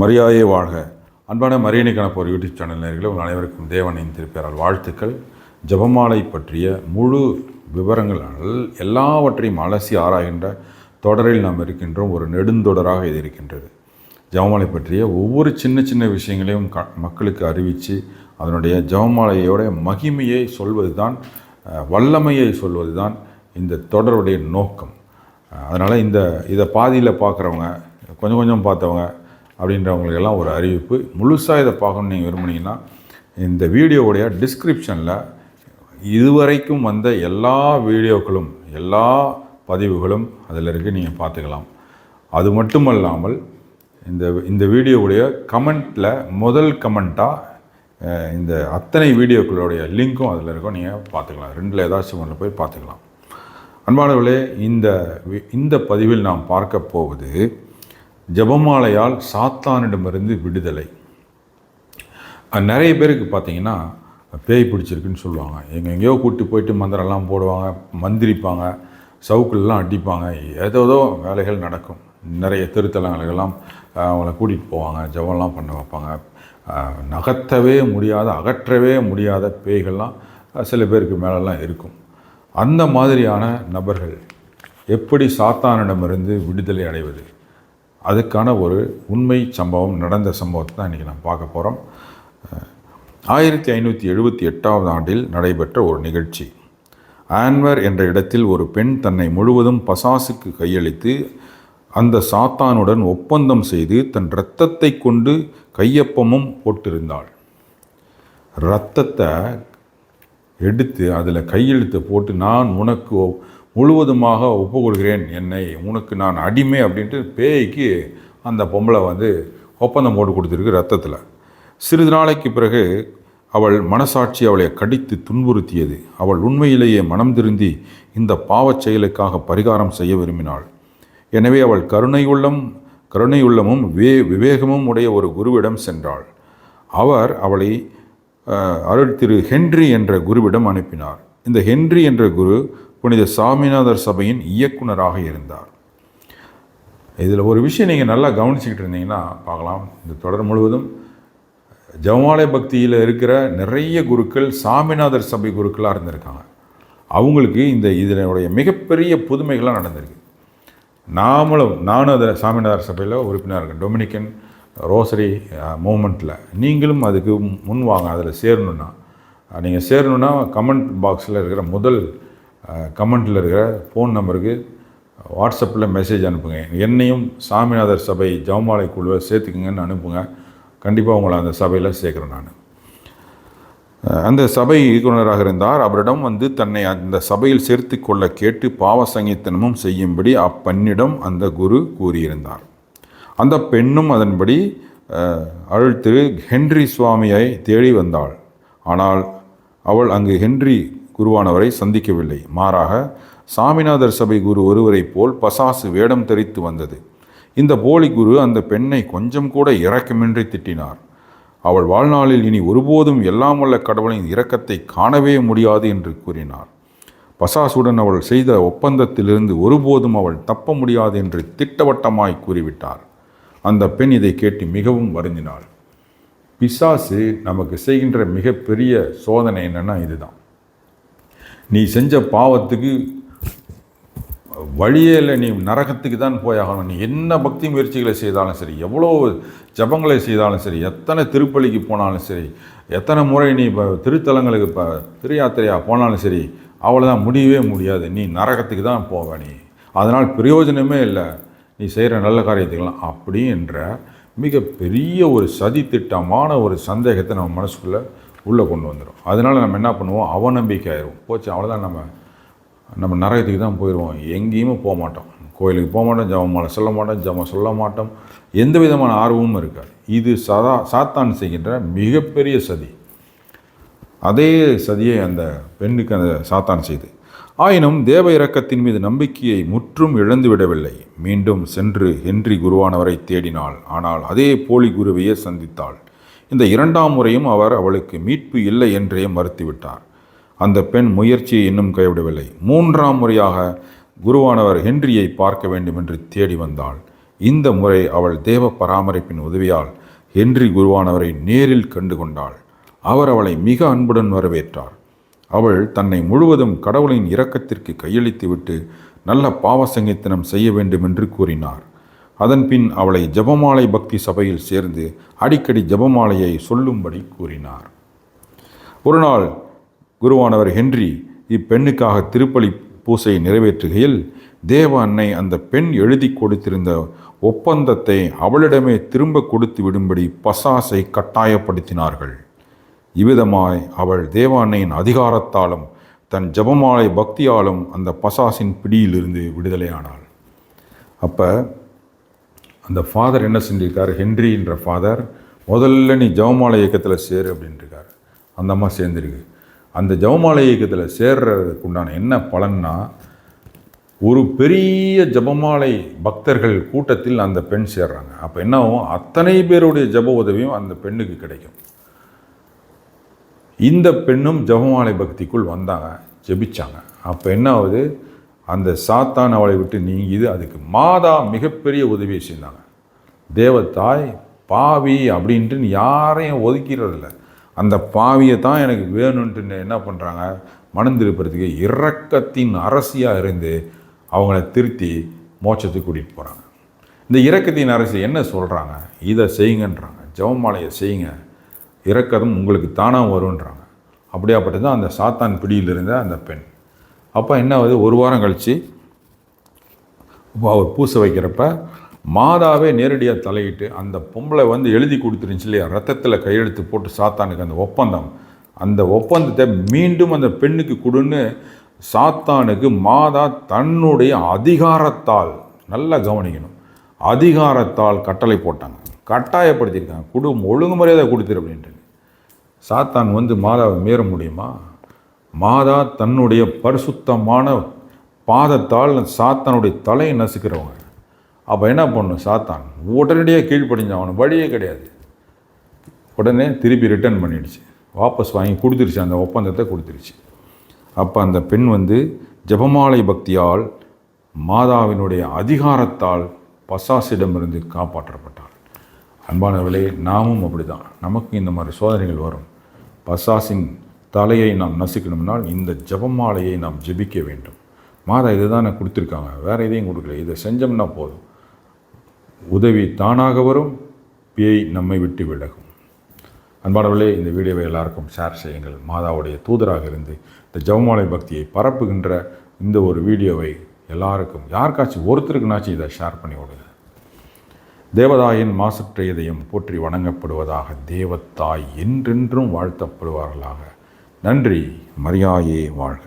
மரியாதையே வாழ்க. அன்பான மரியணை கணப்போர் யூடியூப் சேனல் நேர்களை உங்கள் அனைவருக்கும் தேவனின் திருப்பெயரால் வாழ்த்துக்கள். ஜெபமாலை பற்றிய முழு விவரங்களால் எல்லாவற்றையும் அலசி ஆராய்கின்ற தொடரில் நாம் இருக்கின்றோம். ஒரு நெடுந்தொடராக இது இருக்கின்றது. ஜெபமாலை பற்றிய ஒவ்வொரு சின்ன சின்ன விஷயங்களையும் க மக்களுக்கு அறிவித்து அதனுடைய ஜெபமாலையோட மகிமையை சொல்வது தான் வல்லமையை சொல்வது தான் இந்த தொடருடைய நோக்கம். அதனால் இந்த இதை பாதியில் பார்க்குறவங்க கொஞ்சம் கொஞ்சம் பார்த்தவங்க அப்படின்றவங்களுக்கெல்லாம் ஒரு அறிவிப்பு. முழுசாக இதை பார்க்கணும்னு நீங்கள் விரும்புனீங்கன்னா இந்த வீடியோவுடைய டிஸ்கிரிப்ஷனில் இதுவரைக்கும் வந்த எல்லா வீடியோக்களும் எல்லா பதிவுகளும் அதில் இருக்குது நீங்கள் பார்த்துக்கலாம். அது மட்டுமல்லாமல் இந்த இந்த வீடியோவுடைய கமெண்ட்டில் முதல் கமெண்ட்டாக இந்த அத்தனை வீடியோக்களுடைய லிங்க்கும் அதில் இருக்கும் நீங்கள் பார்த்துக்கலாம். ரெண்டில் ஏதாச்சும் ஒன்று போய் பார்த்துக்கலாம். அன்பானவர்களே இந்த வி- இந்த பதிவில் நாம் பார்க்க போவது ஜெபமாலையால் சாத்தானிடமிருந்து விடுதலை. நிறைய பேருக்கு பார்த்தீங்கன்னா பேய் பிடிச்சிருக்குன்னு சொல்லுவாங்க. எங்கே எங்கேயோ கூட்டி போயிட்டு மந்திரம்லாம் போடுவாங்க மந்திரிப்பாங்க சவுக்குலெலாம் அடிப்பாங்க ஏதோதோ வேலைகள் நடக்கும். நிறைய திருத்தலங்களுக்கெல்லாம் அவங்கள கூட்டிகிட்டு போவாங்க ஜெபம்லாம் பண்ண வைப்பாங்க. நகர்த்தவே முடியாத அகற்றவே முடியாத பேய்கள்லாம் சில பேருக்கு மேலெல்லாம் இருக்கும். அந்த மாதிரியான நபர்கள் எப்படி சாத்தானிடமிருந்து விடுதலை அடைவது? அதுக்கான ஒரு உண்மை சம்பவம் நடந்த சம்பவத்தை தான் இன்றைக்கி நான் பார்க்க போகிறோம். ஆயிரத்தி ஐநூற்றி எழுபத்தி எட்டாவது ஆண்டில் நடைபெற்ற ஒரு நிகழ்ச்சி. ஆன்வர் என்ற இடத்தில் ஒரு பெண் தன்னை முழுவதும் பசாசுக்கு கையளித்து அந்த சாத்தானுடன் ஒப்பந்தம் செய்து தன் இரத்தத்தை கொண்டு கையொப்பமும் போட்டிருந்தாள். இரத்தத்தை எடுத்து அதில் கையெழுத்து போட்டு நான் உனக்கு முழுவதுமாக ஒப்புக்கொள்கிறேன். என்னை உனக்கு நான் அடிமை அப்படின்ட்டு பேய்க்கு அந்த பொம்பளை வந்து ஒப்பந்தம் போட்டு கொடுத்துருக்கு ரத்தத்தில். சிறிது நாளைக்கு பிறகு அவள் மனசாட்சி அவளை கடித்து துன்புறுத்தியது. அவள் உண்மையிலேயே மனம் திருந்தி இந்த பாவச் செயலுக்காக பரிகாரம் செய்ய விரும்பினாள். எனவே அவள் கருணையுள்ளம் கருணையுள்ளமும் வே விவேகமும் உடைய ஒரு குருவிடம் சென்றாள். அவர் அவளை அருள் திரு ஹென்றி என்ற குருவிடம் அனுப்பினார். இந்த ஹென்றி என்ற குரு புனித சாமிநாதர் சபையின் இயக்குனராக இருந்தார். இதில் ஒரு விஷயம் நீங்கள் நல்லா கவனிச்சுக்கிட்டு இருந்தீங்கன்னா பார்க்கலாம். இந்த தொடர் முழுவதும் ஜெவமாலை பக்தியில் இருக்கிற நிறைய குருக்கள் சாமிநாதர் சபை குருக்களாக இருந்திருக்காங்க. அவங்களுக்கு இந்த இதனுடைய மிகப்பெரிய புதுமைகள்லாம் நடந்திருக்கு. நாமளும் நானும் அதில் சாமிநாதர் சபையில் உறுப்பினர் இருக்கேன். டொமினிக்கன் ரோசரி மூமெண்ட்டில் நீங்களும் அதுக்கு முன் வாங்க அதில் சேரணுன்னா நீங்கள் சேரணுன்னா கமெண்ட் பாக்ஸில் இருக்கிற முதல் கமெண்ட்டில் இருக்கிற ஃபோன் நம்பருக்கு வாட்ஸ்அப்பில் மெசேஜ் அனுப்புங்க. என்னையும் சாமிநாதர் சபை ஜெவமாலை குழுவை சேர்த்துக்குங்கன்னு அனுப்புங்க. கண்டிப்பாக உங்களை அந்த சபையில் சேர்க்குறேன் நான். அந்த சபை இயக்குனராக இருந்தார். அவரிடம் வந்து தன்னை அந்த சபையில் சேர்த்து கொள்ள கேட்டு பாவ சங்கீத்தனமும் செய்யும்படி அப்பெண்ணிடம் அந்த குரு கூறியிருந்தார். அந்த பெண்ணும் அதன்படி அருள் திரு ஹென்றி சுவாமியை தேடி வந்தாள். ஆனால் அவள் அங்கு ஹென்றி குருவானவரை சந்திக்கவில்லை. மாறாக சாமிநாதர் சபை குரு ஒருவரைப் போல் பசாசு வேடம் தரித்து வந்தது. இந்த போலி குரு அந்த பெண்ணை கொஞ்சம் கூட இரக்கமின்றி திட்டினார். அவள் வாழ்நாளில் இனி ஒருபோதும் எல்லாம் வல்ல கடவுளின் இரக்கத்தை காணவே முடியாது என்று கூறினார். பசாசுடன் அவள் செய்த ஒப்பந்தத்திலிருந்து ஒருபோதும் அவள் தப்ப முடியாது என்று திட்டவட்டமாய் கூறிவிட்டார். அந்த பெண் இதை கேட்டு மிகவும் வருந்தினாள். பிசாசு நமக்கு செய்கின்ற மிகப்பெரிய சோதனை என்னென்னா இதுதான். நீ செஞ்ச பாவத்துக்கு வழியே இல்லை. நீ நரகத்துக்கு தான் போயாகணும். நீ என்ன பக்தி முயற்சிகளை செய்தாலும் சரி எவ்வளோ ஜபங்களை செய்தாலும் சரி எத்தனை திருப்பலிக்கு போனாலும் சரி எத்தனை முறை நீ இப்போ திருத்தலங்களுக்கு இப்போ திருயாத்திரையாக போனாலும் சரி அவ்வளோதான் முடியவே முடியாது. நீ நரகத்துக்கு தான் போவ நீ. அதனால் பிரயோஜனமே இல்லை. நீ செய்கிற நல்ல காரியத்துக்கெல்லாம் அப்படி என்ற மிக பெரிய ஒரு சதி திட்டமான ஒரு சந்தேகத்தை நம்ம மனசுக்குள்ளே உள்ளே கொண்டு வந்துடும். அதனால் நம்ம என்ன பண்ணுவோம்? அவநம்பிக்கை ஆயிரும் போச்சு அவ்வளோதான் நம்ம நம்ம நரகத்துக்கு தான் போயிடுவோம். எங்கேயுமே போக மாட்டோம். கோயிலுக்கு போக மாட்டோம் ஜபம் மாலை சொல்ல மாட்டோம் ஜபம் சொல்ல மாட்டோம். எந்த விதமான ஆர்வமும் இருக்காது. இது சதா சாத்தான் செய்கின்ற மிகப்பெரிய சதி. அதே சதியை அந்த பெண்ணுக்கு அந்த சாத்தான் செய்து. ஆயினும் தேவ இரக்கத்தின் மீது நம்பிக்கையை முற்றும் இழந்து விடவில்லை. மீண்டும் சென்று ஹென்றி குருவானவரை தேடினாள். ஆனால் அதே போலி குருவையே சந்தித்தாள். இந்த இரண்டாம் முறையும் அவர் அவளுக்கு மீட்பு இல்லை என்றே மறுத்துவிட்டார். அந்த பெண் முயற்சியை இன்னும் கைவிடவில்லை. மூன்றாம் முறையாக குருவானவர் ஹென்ரியை பார்க்க வேண்டும் என்று தேடி வந்தாள். இந்த முறை அவள் தேவ பராமரிப்பின் உதவியால் ஹென்றி குருவானவரை நேரில் கண்டு கொண்டாள். அவர் அவளை மிக அன்புடன் வரவேற்றார். அவள் தன்னை முழுவதும் கடவுளின் இரக்கத்திற்கு கையளித்துவிட்டு நல்ல பாவசங்கீத்தனம் செய்ய வேண்டும் என்று கூறினார். அதன்பின் அவளை ஜெபமாலை பக்தி சபையில் சேர்ந்து அடிக்கடி ஜெபமாலையை சொல்லும்படி கூறினார். ஒருநாள் குருவானவர் ஹென்றி இப்பெண்ணுக்காக திருப்பலி பூசை நிறைவேற்றுகையில் தேவ அன்னை அந்த பெண் எழுதி கொடுத்திருந்த ஒப்பந்தத்தை அவளிடமே திரும்ப கொடுத்து விடும்படி பசாசை கட்டாயப்படுத்தினார்கள். இவ்விதமாய் அவள் தேவ அன்னையின் அதிகாரத்தாலும் தன் ஜெபமாலை பக்தியாலும் அந்த பசாசின் பிடியிலிருந்து விடுதலையானாள். அப்போ அந்த ஃபாதர் என்ன செஞ்சிருக்கார்? ஹென்ரின்ற ஃபாதர் முதல்ல நீ ஜெபமாலை இயக்கத்தில் சேரு அப்படின்ட்டுருக்கார் அந்த அம்மா சேர்ந்துருக்கு. அந்த ஜெபமாலை இயக்கத்தில் சேர்றதுக்கு உண்டான என்ன பலன்னா ஒரு பெரிய ஜெபமாலை பக்தர்கள் கூட்டத்தில் அந்த பெண் சேர்றாங்க. அப்போ என்னாகும் அத்தனை பேருடைய ஜெப உதவியும் அந்த பெண்ணுக்கு கிடைக்கும். இந்த பெண்ணும் ஜெபமாலை பக்திக்குள் வந்தாங்க ஜெபிச்சாங்க. அப்போ என்ன ஆகுது? அந்த சாத்தான் அவளை விட்டு நீங்கிது அதுக்கு மாதா மிகப்பெரிய உதவியை செய்தாங்க. தேவத்தாய் பாவி அப்படின்ட்டு யாரையும் ஒதுக்கிறதில்ல. அந்த பாவியை தான் எனக்கு வேணும்ன்ட்டு என்ன பண்ணுறாங்க மனம் திருப்பறதுக்கு இரக்கத்தின் அரசியாக இருந்து அவங்கள திருத்தி மோட்சத்துக்கு கூட்டிகிட்டு போகிறாங்க இந்த இரக்கத்தின் அரசு என்ன சொல்கிறாங்க இதை செய்யுங்கன்றாங்க. ஜெபமாலையை செய்யுங்க. இறக்கதும் உங்களுக்கு தானாக வருன்றாங்க அப்படியாப்பட்டது தான் அந்த சாத்தான் பிடியிலிருந்த அந்த பெண். அப்போ என்ன ஆகுது? ஒரு வாரம் கழித்து அவர் பூசை வைக்கிறப்ப மாதாவே நேரடியாக தலையிட்டு அந்த பொம்பளை வந்து எழுதி கொடுத்துருந்துச்சு இல்லையா? ரத்தத்தில் கையெழுத்து போட்டு சாத்தானுக்கு அந்த ஒப்பந்தம். அந்த ஒப்பந்தத்தை மீண்டும் அந்த பெண்ணுக்கு கொடுன்னு சாத்தானுக்கு மாதா தன்னுடைய அதிகாரத்தால் நல்லா கவனிக்கணும். அதிகாரத்தால் கட்டளை போட்டாங்க. கட்டாயப்படுத்தியிருக்காங்க. குடும்பம் ஒழுங்கு மரியாதை கொடுத்துரு அப்படின்ட்டு. சாத்தான் வந்து மாதாவை மீற முடியுமா? மாதா தன்னுடைய பரிசுத்தமான பாதத்தால் சாத்தானுடைய தலையை நசுக்கிறவங்க. அப்போ என்ன பண்ணும்? சாத்தான் உடனடியாக கீழ்ப்படிஞ்சான் அவனுக்கு வழியே கிடையாது. உடனே திருப்பி ரிட்டர்ன் பண்ணிடுச்சு. வாபஸ் வாங்கி கொடுத்துருச்சு. அந்த ஒப்பந்தத்தை கொடுத்துருச்சு. அப்போ அந்த பெண் வந்து ஜெபமாலை பக்தியால் மாதாவினுடைய அதிகாரத்தால் பசாசிடமிருந்து காப்பாற்றப்பட்டாள். அன்பானவர்களே நாமும் அப்படிதான். நமக்கு இந்த மாதிரி சோதனைகள் வரும். பசாசின் தலையை நாம் நசுக்கணும்னால் இந்த ஜெபமாலையை நாம் ஜெபிக்க வேண்டும். மாதா இதை தான் கொடுத்துருக்காங்க. வேறு எதையும் கொடுக்கல. இதை செஞ்சோம்னா போதும். உதவி தானாக வரும். பேய் நம்மை விட்டு விலகும். அன்பானவர்களே இந்த வீடியோவை எல்லாருக்கும் ஷேர் செய்யுங்கள். மாதாவுடைய தூதராக இருந்து இந்த ஜெபமாலை பக்தியை பரப்புகின்ற இந்த ஒரு வீடியோவை எல்லாருக்கும் யாருக்காச்சும் ஒருத்தருக்குனாச்சும் இதை ஷேர் பண்ணி விடுங்க. தேவதாயின் மாசற்ற இதயம் போற்றி வணங்கப்படுவதாக தேவத்தாய் என்றென்றும் வாழ்த்தப்படுவார்களாக. நன்றி. மரியாயே வாழ்க.